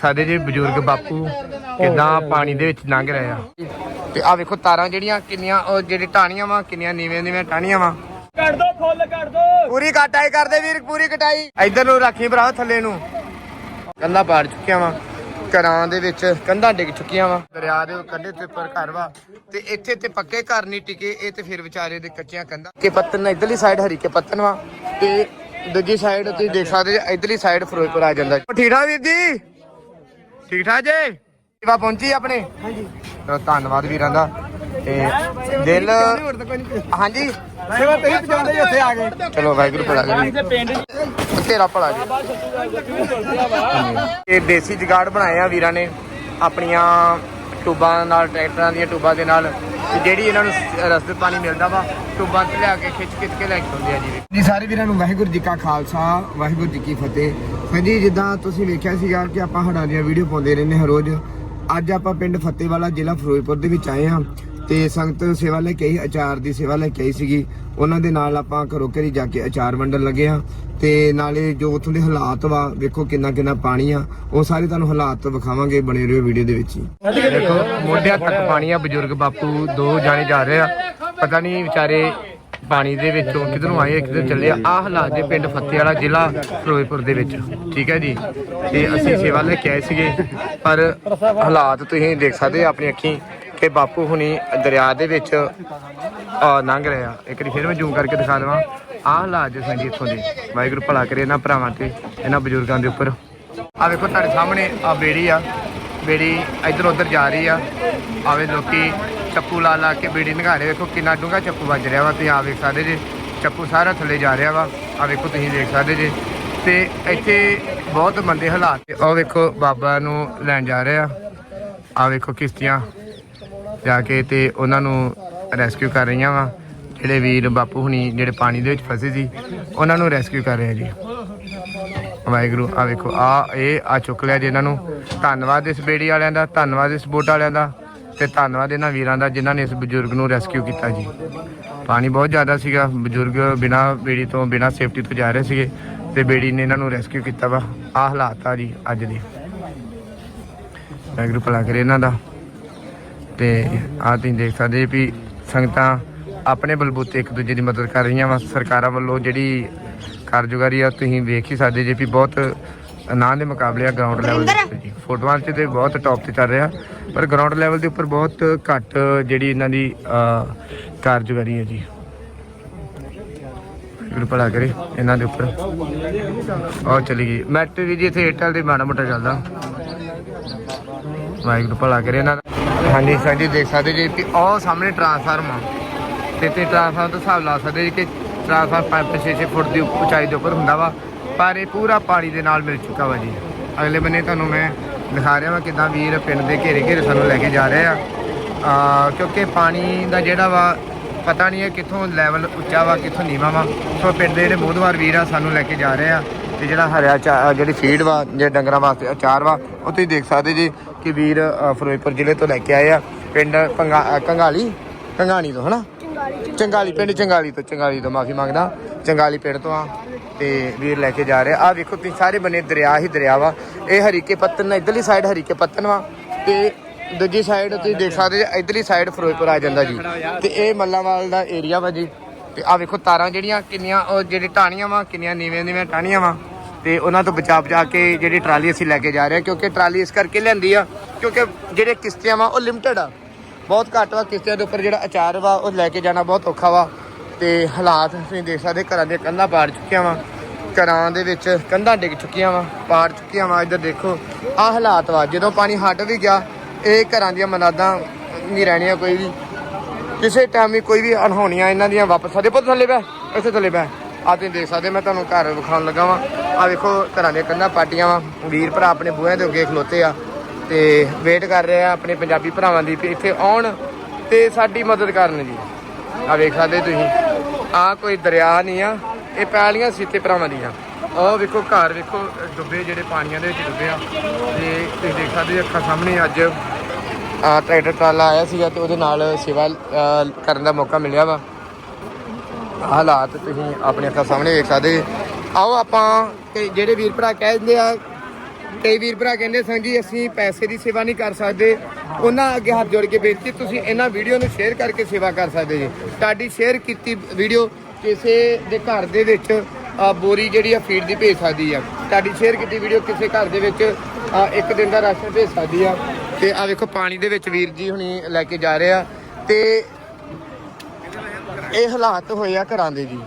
ਸਾਡੇ ਜੀ ਬਜ਼ੁਰਗ ਬਾਪੂ ਕਿਦਾਂ ਪਾਣੀ ਦੇ ਵਿੱਚ ਲੰਘ ਰਹੇ ਆ। ਤੇ ਆ ਵੇਖੋ ਤਾਰਾਂ ਜਿਹੜੀਆਂ ਕਿੰਨੀਆਂ ਉਹ ਜਿਹੜੀ ਟਾਣੀਆਂ ਵਾ ਕਿੰਨੀਆਂ ਨੀਵੇਂ ਨੀਵੇਂ ਟਾਣੀਆਂ ਵਾ। ਕੱਢ ਦੋ ਫੁੱਲ ਕੱਢ ਦੋ। ਪੂਰੀ ਕਟਾਈ ਕਰਦੇ ਵੀਰ ਪੂਰੀ ਕਟਾਈ। ਇੱਧਰ ਨੂੰ ਰੱਖੀ ਭਰਾ ਥੱਲੇ ਨੂੰ। ਕੰਧਾਂ ਪਾੜ ਚੁੱਕੀਆਂ ਵਾ ਘਰਾਂ ਦੇ ਵਿੱਚ ਕੰਧਾਂ ਡਿੱਗ ਚੁੱਕੀਆਂ ਵਾ। ਦਰਿਆ ਦੇ ਕੰਢੇ ਤੇ ਉੱਪਰ ਘਰ ਵਾ ਤੇ ਇੱਥੇ ਤੇ ਪੱਕੇ ਘਰ ਨਹੀਂ ਟਿਕੇ ਇਹ ਤੇ ਫਿਰ ਵਿਚਾਰੇ ਦੇ ਕੱਚੀਆਂ ਕੰਧਾਂ। ਕਿ ਪੱਤਨ ਇਧਰਲੀ ਸਾਈਡ ਹਰੀ ਕੇ ਪੱਤਨ ਵਾ ਤੇ ਦੂਜੀ ਸਾਈਡ ਤੁਸੀਂ ਦੇਖ ਸਕਦੇ ਜੇ ਇਧਰਲੀ ਸਾਈਡ ਫਿਰੋਜ਼ਪੁਰ ਆ ਜਾਂਦਾ। ਠਾਕ ਵੀਰ ਜੀ ਠੀਕ ਠਾਕ ਜੀ? ਸੇਵਾ ਪਹੁੰਚੀ ਆਪਣੇ? ਹਾਂਜੀ। ਧੰਨਵਾਦ ਵੀਰਾਂ ਦਾ। ਤੇ ਦਿਲ ਹਾਂਜੀ? ਸੇਵਾ ਤੇ ਹੀ ਪਹੁੰਚਾਉਂਦੇ ਜੀ ਉੱਥੇ ਆ ਗਏ ਚਲੋ ਵਾਹਿਗੁਰੂ ਭਲਾ ਕਰੀ। ਪਿੰਡ ਤੇਰਾ ਭਲਾ ਜੀ। ਇਹ ਦੇਸੀ ਜਗਾੜ ਬਣਾਏ ਆ ਵੀਰਾਂ ਨੇ। ਆਪਣੀਆਂ ਟੂਬਾਂ ਨਾਲ ਟਰੈਕਟਰਾਂ ਦੀਆਂ ਟੂਬਾਂ ਦੇ ਨਾਲ। ਜਿਹੜੀ ਇਹਨਾਂ ਨੂੰ ਰਸਤੇ ਪਾਣੀ ਮਿਲਦਾ ਵਾ ਟੂਬਾਂ ਤੇ ਲਿਆ ਕੇ ਖਿੱਚ ਖਿੱਚ ਕੇ ਲੈ ਕੇ ਆਉਂਦੇ ਆ ਜੀ। ਜੀ ਸਾਰੇ ਵੀਰਾਂ ਨੂੰ ਵਾਹਿਗੁਰੂ ਜੀ ਕਾ ਖਾਲਸਾ ਵਾਹਿਗੁਰੂ ਜੀ ਕੀ ਫਤਿਹ। ਹਾਂਜੀ, ਜਿੱਦਾਂ ਤੁਸੀਂ ਵੇਖਿਆ ਸੀਗਾ ਕਿ ਆਪਾਂ ਹੜਾਂ ਦੀਆਂ ਵੀਡੀਓ ਪਾਉਂਦੇ ਰਹਿੰਦੇ ਹਾਂ ਰੋਜ਼। ਅੱਜ ਆਪਾਂ ਪਿੰਡ ਫਤਿਹਵਾਲਾ ਜ਼ਿਲ੍ਹਾ ਫਿਰੋਜ਼ਪੁਰ ਦੇ ਵਿੱਚ ਆਏ ਹਾਂ ਤੇ ਸੰਗਤ ਸੇਵਾ ਲੈ ਕੇ ਆਈ ਅਚਾਰ ਦੀ ਸੇਵਾ ਲੈ ਕੇ ਆਈ ਸੀਗੀ। ਉਹਨਾਂ ਦੇ ਨਾਲ ਆਪਾਂ ਘਰੋਂ ਘਰੀ ਜਾ ਕੇ ਅਚਾਰ ਵੰਡਣ ਲੱਗੇ ਆ ਤੇ ਨਾਲੇ ਜੋ ਉਥੋਂ ਦੇ ਹਾਲਾਤ ਵਾ, ਵੇਖੋ ਕਿੰਨਾ ਕਿੰਨਾ ਪਾਣੀ ਆ, ਉਹ ਸਾਰੇ ਤੁਹਾਨੂੰ ਹਾਲਾਤ ਵਿਖਾਵਾਂਗੇ ਬਣੇ ਰਹੋ ਵੀਡੀਓ ਦੇ ਵਿੱਚ ਹੀ। ਦੇਖੋ ਮੋਢਿਆਂ ਤੱਕ ਪਾਣੀ ਆ, ਬਜ਼ੁਰਗ ਬਾਪੂ ਦੋ ਜਾਣੇ ਜਾ ਰਹੇ ਆ। ਪਤਾ ਨਹੀਂ ਵਿਚਾਰੇ ਪਾਣੀ ਦੇ ਵਿੱਚੋਂ ਕਿਧਰੋਂ ਆਏ ਆ, ਚੱਲੇ ਆ। ਆਹ ਹਾਲਾਤ ਦੇ ਪਿੰਡ ਫੱਤੇ ਵਾਲਾ ਜ਼ਿਲ੍ਹਾ ਫਿਰੋਜ਼ਪੁਰ ਦੇ ਵਿੱਚ। ਠੀਕ ਹੈ ਜੀ? ਤੇ ਅਸੀਂ ਸੇਵਾ ਲੈ ਕੇ ਆਏ ਸੀਗੇ ਪਰ ਹਾਲਾਤ ਤੁਸੀਂ ਦੇਖ ਸਕਦੇ ਆ ਆਪਣੀ ਅੱਖੀਂ ਕਿ ਬਾਪੂ ਹੁਣੀ ਦਰਿਆ ਦੇ ਵਿੱਚ ਲੰਘ ਰਹੇ ਆ। ਇੱਕ ਵਾਰੀ ਫਿਰ ਮੈਂ ਜ਼ੂਮ ਕਰਕੇ ਦਿਖਾ ਦੇਵਾਂ। ਆਹ ਹਾਲਾਤ ਜੋ ਸੰਜੀ ਇੱਥੋਂ ਦੇ ਵਾਹਿਗੁਰੂ ਭਲਾ ਕਰੇ ਇਹਨਾਂ ਭਰਾਵਾਂ ਤੇ ਇਹਨਾਂ ਬਜ਼ੁਰਗਾਂ ਦੇ ਉੱਪਰ। ਆ ਵੇਖੋ ਤੁਹਾਡੇ ਸਾਹਮਣੇ ਆ ਬੇੜੀ ਆ। ਬੇੜੀ ਇੱਧਰ ਉੱਧਰ ਜਾ ਰਹੀ ਆ। ਆਵੇ ਲੋਕੀ ਚੱਪੂ ਲਾ ਲਾ ਕੇ ਬੇੜੀ ਰਹੇ, ਵੇਖੋ ਕਿੰਨਾ ਡੂੰਘਾ ਚੱਪੂ ਵੱਜ ਰਿਹਾ ਵਾ, ਤੁਸੀਂ ਆ ਵੇਖ ਸਕਦੇ ਜੇ, ਚੱਪੂ ਸਾਰਾ ਥੱਲੇ ਜਾ ਰਿਹਾ ਵਾ ਆ ਵੇਖੋ ਤੁਸੀਂ ਦੇਖ ਸਕਦੇ ਜੇ। ਤੇ ਇੱਥੇ ਬਹੁਤ ਮੰਦੇ ਹਾਲਾਤ ਤੇ ਉਹ ਵੇਖੋ ਬਾਬਾ ਨੂੰ ਲੈਣ ਜਾ ਰਹੇ ਆ। ਆ ਵੇਖੋ ਕਿਸ਼ਤੀਆਂ ਜਾ ਕੇ ਤੇ ਉਹਨਾਂ ਨੂੰ ਰੈਸਕਿਊ ਕਰ ਰਹੀਆਂ ਵਾ। ਜਿਹੜੇ ਵੀਰ ਬਾਪੂ ਹੁਣੀ ਜਿਹੜੇ ਪਾਣੀ ਦੇ ਵਿੱਚ ਫਸੇ ਸੀ, ਉਹਨਾਂ ਨੂੰ ਰੈਸਕਿਊ ਕਰ ਰਹੇ ਆ ਜੀ। ਵਾਹਿਗੁਰੂ ਆ ਵੇਖੋ ਆ ਇਹ ਆ ਚੁੱਕ ਲਿਆ ਜੀ ਇਹਨਾਂ ਨੂੰ। ਧੰਨਵਾਦ ਇਸ ਬੇੜੀ ਵਾਲਿਆਂ ਦਾ, ਧੰਨਵਾਦ ਇਸ ਬੋਟ ਵਾਲਿਆਂ ਦਾ। ਤੇ ਧੰਨਵਾਦ ਇਹਨਾਂ ਵੀਰਾਂ ਦਾ ਜਿਨ੍ਹਾਂ ਨੇ ਇਸ ਬਜ਼ੁਰਗ ਨੂੰ ਰੈਸਕਿਊ ਕੀਤਾ ਜੀ। ਪਾਣੀ ਬਹੁਤ ਜ਼ਿਆਦਾ ਸੀਗਾ, ਬਜ਼ੁਰਗ ਬਿਨਾ ਬੇੜੀ ਤੋਂ, ਬਿਨਾ ਸੇਫਟੀ ਤੋਂ ਜਾ ਰਹੇ ਸੀਗੇ ਤੇ ਬੇੜੀ ਨੇ ਇਹਨਾਂ ਨੂੰ ਰੈਸਕਿਊ ਕੀਤਾ ਵਾ। ਆ ਹਾਲਾਤ ਆ ਜੀ ਅੱਜ ਦੇ। ਵਾਹਿਗੁਰੂ ਭਲਾ ਕਰੇ ਇਹਨਾਂ ਦਾ। ਤੇ ਆ ਤੁਸੀਂ ਦੇਖ ਸਕਦੇ ਜੀ ਵੀ ਸੰਗਤਾਂ ਆਪਣੇ ਬਲਬੂਤੇ ਇੱਕ ਦੂਜੇ ਦੀ ਮਦਦ ਕਰ ਰਹੀਆਂ ਵਾ। ਸਰਕਾਰਾਂ ਵੱਲੋਂ ਜਿਹੜੀ ਕਾਰਜਕਾਰੀ ਆ, ਤੁਸੀਂ ਵੇਖ ਹੀ ਸਕਦੇ ਜੇ ਵੀ ਬਹੁਤ ਨਾਂ ਦੇ ਮੁਕਾਬਲੇ ਆ ਗਰਾਊਂਡ ਲੈਵਲ ਦੇ ਉੱਤੇ ਜੀ ਫੋਟੋਆਂ 'ਚ ਤੇ ਬਹੁਤ ਟੌਪ ਤੇ ਚੱਲ ਰਿਹਾ ਪਰ ਗਰਾਊਂਡ ਲੈਵਲ ਦੇ ਉੱਪਰ ਬਹੁਤ ਘੱਟ ਜਿਹੜੀ ਇਹਨਾਂ ਦੀ ਕਾਰਜਕਾਰੀ ਹੈ ਜੀ। ਭਲਾ ਕਰੇ ਇਹਨਾਂ ਦੇ ਉੱਪਰ। ਉਹ ਚਲੀ ਗਈ। ਮੈਟ ਵੀ ਜੀ ਇੱਥੇ ਏਅਰਟੈਲ ਦੇ ਮਾੜਾ ਮੋਟਾ ਚੱਲਦਾ। ਵਾਹਿਗੁਰੂ ਭਲਾ ਕਰੇ ਇਹਨਾਂ ਦਾ। ਹਾਂਜੀ ਜੀ ਦੇਖ ਸਕਦੇ ਜੀ ਕਿ ਉਹ ਸਾਹਮਣੇ ਟਰਾਂਸਫਾਰਮ ਆ। ਤੇ ਤੇ ਟਰਾਂਸਫਾਰਮ ਤੋਂ ਹਿਸਾਬ ਲਾ ਸਕਦੇ ਜੀ ਕਿ ਟਰਾਂਸਫਾਰਮ 5-6 ਫੁੱਟ ਦੀ ਉਚਾਈ ਦੇ ਉੱਪਰ ਹੁੰਦਾ ਵਾ। ਪਰ ਇਹ ਪੂਰਾ ਪਾਣੀ ਦੇ ਨਾਲ ਮਿਲ ਚੁੱਕਾ ਵਾ ਜੀ। ਅਗਲੇ ਬੰਨੇ ਤੁਹਾਨੂੰ ਮੈਂ ਦਿਖਾ ਰਿਹਾ ਵਾ ਕਿਦਾਂ ਵੀਰ ਪਿੰਡ ਦੇ ਘੇਰੇ ਘੇਰੇ ਸਾਨੂੰ ਲੈ ਕੇ ਜਾ ਰਹੇ ਆ। ਆ ਕਿਉਂਕਿ ਪਾਣੀ ਦਾ ਜਿਹੜਾ ਵਾ ਪਤਾ ਨਹੀਂ ਹੈ ਕਿੱਥੋਂ ਲੈਵਲ ਉੱਚਾ ਵਾ ਕਿੱਥੋਂ ਨੀਵਾਂ ਵਾ। ਸੋ ਪਿੰਡ ਦੇ ਜਿਹੜੇ ਬੋਧਵਾਰ ਵੀਰ ਆ ਸਾਨੂੰ ਲੈ ਕੇ ਜਾ ਰਹੇ ਆ ਤੇ ਜਿਹੜਾ ਹਰਿਆ ਜਿਹੜੀ ਫੀਡ ਵਾ ਜੇ ਡੰਗਰਾਂ ਵਾਸਤੇ ਅਚਾਰ ਵਾ ਉਹ ਤੁਸੀਂ ਦੇਖ ਸਕਦੇ ਜੀ ਕਿ ਵੀਰ ਫਿਰੋਜ਼ਪੁਰ ਜ਼ਿਲ੍ਹੇ ਤੋਂ ਲੈ ਕੇ ਆਏ ਆ। ਪਿੰਡ ਕੰਗਾਲੀ? ਕੰਗਾਣੀ ਤੋਂ ਹਨਾ? ਚੰਗਾਲੀ ਪਿੰਡ ਚੰਗਾਲੀ ਤੋਂ ਚੰਗਾਲੀ ਤੋਂ ਮਾਫੀ ਮੰਗਦਾ। ਚੰਗਾਲੀ ਪਿੰਡ ਤੋਂ ਆ। ਤੇ ਵੀਰ ਲੈ ਕੇ ਜਾ ਰਿਹਾ। ਆ ਵੇਖੋ, ਤੁਸੀਂ ਸਾਰੇ ਬੰਨੇ ਦਰਿਆ ਹੀ ਦਰਿਆ ਵਾ। ਇਹ ਹਰੀਕੇ ਪੱਤਨ ਇਧਰਲੀ ਸਾਈਡ ਹਰੀਕੇ ਪੱਤਨ ਵਾ। ਤੇ ਦੂਜੀ ਸਾਈਡ ਤੁਸੀਂ ਦੇਖ ਸਕਦੇ ਜੀ, ਇਧਰਲੀ ਸਾਈਡ ਫਿਰੋਜ਼ਪੁਰ ਆ ਜਾਂਦਾ ਜੀ। ਤੇ ਇਹ ਮੱਲਾਵਾਲ ਦਾ ਏਰੀਆ ਵਾ ਜੀ। ਤੇ ਆ ਵੇਖੋ, ਤਾਰਾਂ ਜਿਹੜੀਆਂ, ਕਿੰਨੀਆਂ, ਉਹ ਜਿਹੜੀ ਟਾਣੀਆਂ ਵਾ, ਕਿੰਨੀਆਂ ਨੀਵੇਂ ਨੀਵੇਂ ਟਾਣੀਆਂ ਵਾ। ਤੇ ਉਹਨਾਂ ਤੋਂ ਬਚਾ ਬਚਾ ਕੇ ਜਿਹੜੀ ਟਰਾਲੀ ਅਸੀਂ ਲੈ ਕੇ ਜਾ ਰਹੇ ਹਾਂ, ਕਿਉਂਕਿ ਟਰਾਲੀ ਇਸ ਕਰਕੇ ਲੈਂਦੀ ਆ, ਕਿਉਂਕਿ ਜਿਹੜੇ ਕਿਸ਼ਤੀਆਂ ਵਾ, ਉਹ ਲਿਮਟਿਡ ਆ। ਬਹੁਤ ਘੱਟ ਵਾ ਕਿਸ਼ਤੀਆਂ ਦੇ ਉੱਪਰ ਜਿਹੜਾ ਅਚਾਰ ਵਾ, ਉਹ ਲੈ ਕੇ ਜਾਣਾ ਬਹੁਤ ਔਖਾ ਵਾ। ਤੇ ਹਾਲਾਤ ਤੁਸੀਂ ਦੇਖ ਸਕਦੇ ਘਰਾਂ ਦੀਆਂ ਕੰਧਾਂ ਪਾੜ ਚੁੱਕੀਆਂ ਵਾ। ਘਰਾਂ ਦੇ ਵਿੱਚ ਕੰਧਾਂ ਡਿੱਗ ਚੁੱਕੀਆਂ ਵਾ, ਪਾੜ ਚੁੱਕੀਆਂ ਵਾ। ਇੱਧਰ ਦੇਖੋ, ਆਹ ਹਾਲਾਤ ਵਾ। ਜਦੋਂ ਪਾਣੀ ਹਟ ਵੀ ਗਿਆ, ਇਹ ਘਰਾਂ ਦੀਆਂ ਮਨਾਦਾਂ ਨਹੀਂ ਰਹਿਣੀਆਂ ਕੋਈ ਵੀ। ਕਿਸੇ ਟਾਈਮ ਵੀ ਕੋਈ ਵੀ ਅਣਹੋਣੀਆਂ ਇਹਨਾਂ ਦੀਆਂ ਵਾਪਸ। ਆਦੇ ਪੁੱਤ ਥੱਲੇ ਬੈ ਇੱਥੇ ਥੱਲੇ ਬੈ ਆ ਤੁਸੀਂ ਦੇਖ ਸਕਦੇ, ਮੈਂ ਤੁਹਾਨੂੰ ਘਰ ਵਿਖਾਉਣ ਲੱਗਾ ਵਾਂ। ਆ ਵੇਖੋ, ਘਰਾਂ ਦੀਆਂ ਕੰਧਾਂ ਪਾਟੀਆਂ ਵਾ। ਵੀਰ ਭਰਾ ਆਪਣੇ ਬੂਹਿਆਂ ਦੇ ਅੱਗੇ ਖਲੋਤੇ ਆ ਤੇ ਵੇਟ ਕਰ ਰਹੇ ਆ ਆਪਣੇ ਪੰਜਾਬੀ ਭਰਾਵਾਂ ਦੀ ਵੀ ਇੱਥੇ ਆਉਣ ਤੇ ਸਾਡੀ ਮਦਦ ਕਰਨ ਜੀ। ਆ ਵੇਖ ਸਕਦੇ ਤੁਸੀਂ। ਆ ਕੋਈ ਦਰਿਆ ਨਹੀਂ ਆ, ਇਹ ਪੈਲੀਆਂ ਸੀਤੇ ਭਰਾਵਾਂ ਦੀਆਂ। ਉਹ ਵੇਖੋ ਘਰ, ਵੇਖੋ, ਡੁੱਬੇ ਜਿਹੜੇ ਪਾਣੀਆਂ ਦੇ ਵਿੱਚ ਡੁੱਬੇ ਆ। ਤੇ ਤੁਸੀਂ ਦੇਖ ਸਕਦੇ ਅੱਖਾਂ ਸਾਹਮਣੇ ਅੱਜ ਆ ਟਰੈਕਟਰ ਟਰਾਲਾ ਆਇਆ ਸੀਗਾ ਤੇ ਉਹਦੇ ਨਾਲ ਸੇਵਾ ਕਰਨ ਦਾ ਮੌਕਾ ਮਿਲਿਆ ਵਾ। ਹਾਲਾਤ ਤੁਸੀਂ ਆਪਣੇ ਅੱਖਾਂ ਸਾਹਮਣੇ ਵੇਖ ਸਕਦੇ। ਆਓ ਆਪਾਂ ਕਿ ਜਿਹੜੇ ਵੀਰ ਭਰਾ ਕਹਿ ਦਿੰਦੇ ਆ ਕਈ ਵੀਰ ਭਰਾ ਕਹਿੰਦੇ ਸੰ ਜੀ, ਅਸੀਂ ਪੈਸੇ ਦੀ ਸੇਵਾ ਨਹੀਂ ਕਰ ਸਕਦੇ। ਉਹਨਾਂ ਅੱਗੇ ਹੱਥ ਜੋੜ ਕੇ ਬੇਨਤੀ, ਤੁਸੀਂ ਇਹਨਾਂ ਵੀਡੀਓ ਨੂੰ ਸ਼ੇਅਰ ਕਰਕੇ ਸੇਵਾ ਕਰ ਸਕਦੇ ਜੀ। ਤੁਹਾਡੀ ਸ਼ੇਅਰ ਕੀਤੀ ਵੀਡੀਓ ਕਿਸੇ ਦੇ ਘਰ ਦੇ ਵਿੱਚ ਬੋਰੀ ਜਿਹੜੀ ਆ ਫੀਡ ਦੀ ਭੇਜ ਸਕਦੀ ਆ। ਤੁਹਾਡੀ ਸ਼ੇਅਰ ਕੀਤੀ ਵੀਡੀਓ ਕਿਸੇ ਘਰ ਦੇ ਵਿੱਚ ਇੱਕ ਦਿਨ ਦਾ ਰਾਸ਼ਨ ਭੇਜ ਸਕਦੀ ਆ। ਤੇ ਆ ਵੇਖੋ, ਪਾਣੀ ਦੇ ਵਿੱਚ ਵੀਰ ਜੀ ਹੁਣੀ ਲੈ ਕੇ ਜਾ ਰਹੇ ਆ। ਤੇ ਇਹ ਹਾਲਾਤ ਹੋਏ ਆ ਘਰਾਂ ਦੇ ਜੀ।